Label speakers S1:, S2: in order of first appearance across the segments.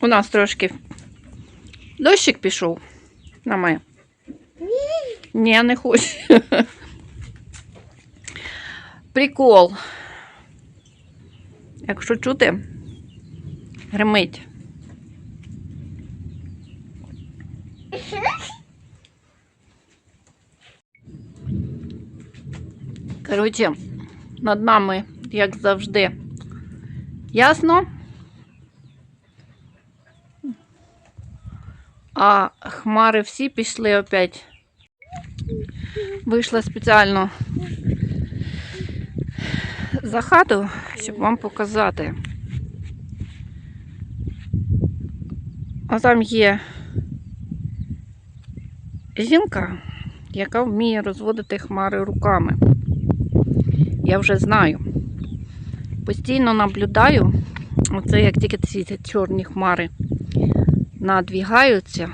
S1: У нас трошки дощик пішов на мене. Ні, не хочу. Прикол. Якщо чути, гримить. Коротше, над нами, як завжди, ясно. А хмари всі пішли опять. Вийшла спеціально за хату, щоб вам показати. А там є жінка, яка вміє розводити хмари руками. Я вже знаю. Постійно наблюдаю, оце як тільки ці чорні хмари надвігаються,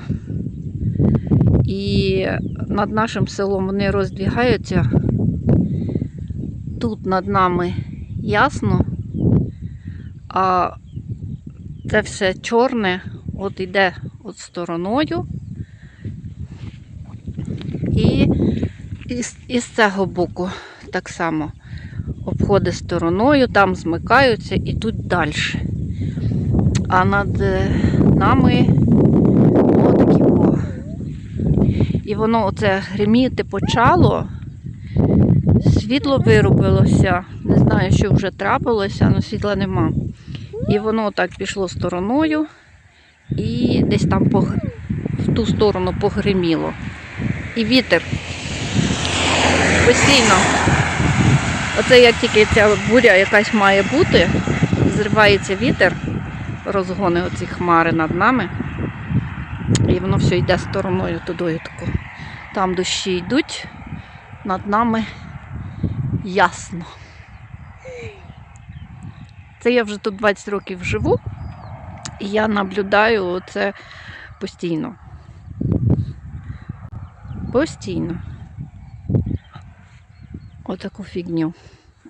S1: і над нашим селом вони роздвігаються. Тут над нами ясно, а це все чорне, от іде от стороною. І із, із цього боку так само обходить стороною, там змикаються і йдуть далі. А над е, нами отакі о. І воно оце гриміти почало. Світло виробилося. Не знаю, що вже трапилося, але світла нема. І воно так пішло стороною і десь там пог... в ту сторону погриміло. І вітер постійно. Оце як тільки ця буря якась має бути, зривається вітер, розгони оці хмари над нами. І воно все йде стороною туди тако. Там дощі йдуть, над нами ясно. Це я вже тут 20 років живу, і я наблюдаю це постійно. Постійно. Отаку фігню.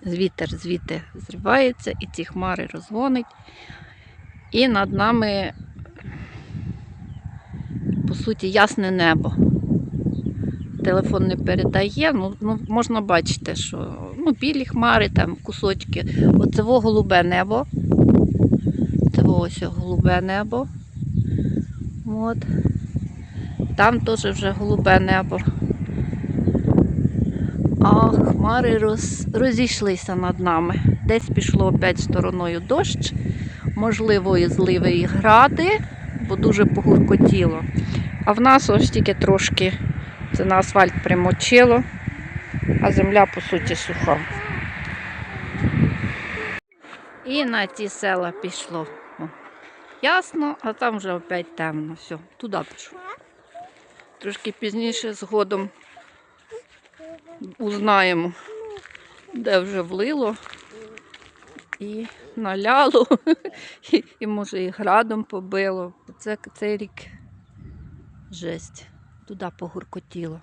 S1: Звітер звідти зривається, і ці хмари розгонить. І над нами, по суті, ясне небо. Телефон не передає, ну, ну можна бачити, що ну, білі хмари, там кусочки. Оце голубе небо. Це ось голубе небо. От. Там теж вже голубе небо. А хмари роз, розійшлися над нами. Десь пішло опять стороною дощ, можливо, і зливи і гради, бо дуже погуркотіло. А в нас ось тільки трошки це на асфальт примочило, а земля, по суті, суха. І на ті села пішло. О, Ясно, а там вже опять темно. Все, туди пішло. Трошки пізніше згодом узнаємо, де вже влило і наляло, і, може і градом побило. Це цей рік жесть. Туди погуркотіло.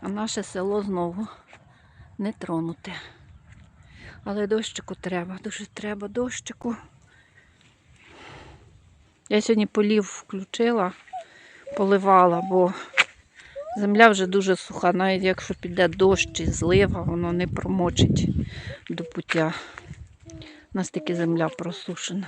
S1: А наше село знову не тронуте. Але дощику треба, дуже треба дощику. Я сьогодні полів включила, поливала, бо Земля вже дуже суха, навіть якщо піде дощ і злива, воно не промочить до пуття. У нас таки земля просушена.